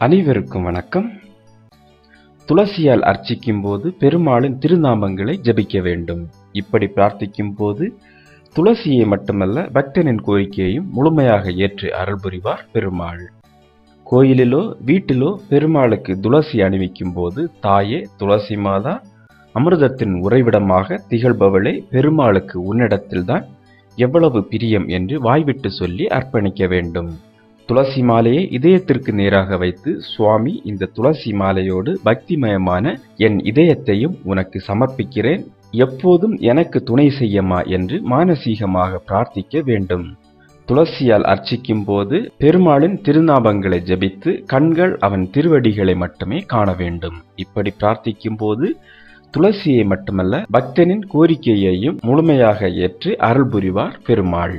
அனைவருக்கும் வணக்கம். துளசியால் அர்ச்சிக்கும் போது பெருமாளின் திருநாமங்களை ஜபிக்க வேண்டும். இப்படி பிரார்த்திக்கும் போது துளசியை மட்டுமல்ல பக்தனின் கோரிக்கையையும் முழுமையாக ஏற்று அருள் புரிவார் பெருமாள். கோயிலிலோ வீட்டிலோ பெருமாளுக்கு துளசி அணிவிக்கும் போது தாயே துளசி மாதா அமிர்தத்தின் உறைவிடமாக திகழ்பவளே பெருமாளுக்கு உன்னிடத்தில்தான் எவ்வளவு பிரியம் என்று வாய்விட்டு சொல்லி அர்ப்பணிக்க வேண்டும். துளசி மாலையை இதயத்திற்கு நேராக வைத்து சுவாமி இந்த துளசி மாலையோடு பக்திமயமான என் இதயத்தையும் உனக்கு சமர்ப்பிக்கிறேன். எப்போதும் எனக்கு துணை செய்யமா என்று மானசீகமாக பிரார்த்திக்க வேண்டும். துளசியால் அர்ச்சிக்கும் போது பெருமாளின் திருநாபங்களை ஜபித்து கண்கள் அவன் திருவடிகளை மட்டுமே காண வேண்டும். இப்படி பிரார்த்திக்கும் போது துளசியை மட்டுமல்ல பக்தனின் கோரிக்கையையும் முழுமையாக ஏற்று அருள் புரிவார் பெருமாள்.